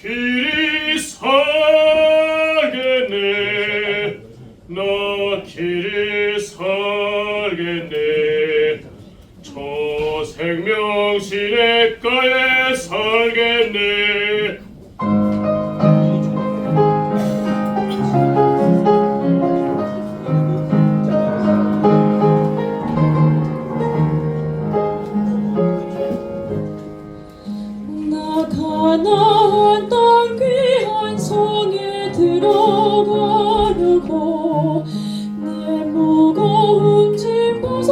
길이 살겠네. 나 길이 살겠네. 저 생명 시냇가에 살겠네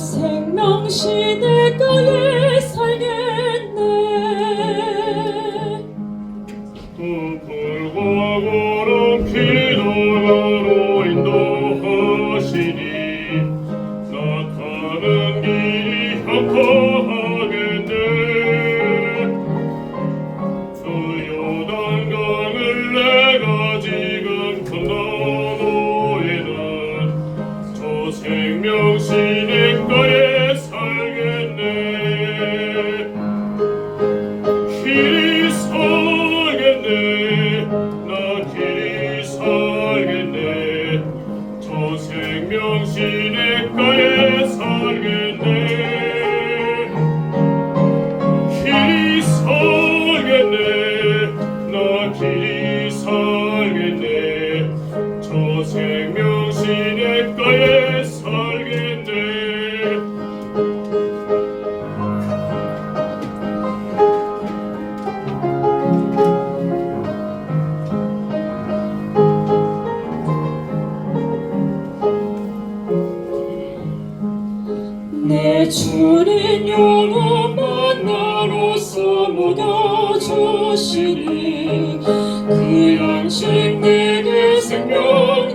생명 시내 저 생명 시냇가 내 주린 영원 만나로서 모여주시니 그 양식 내게 생명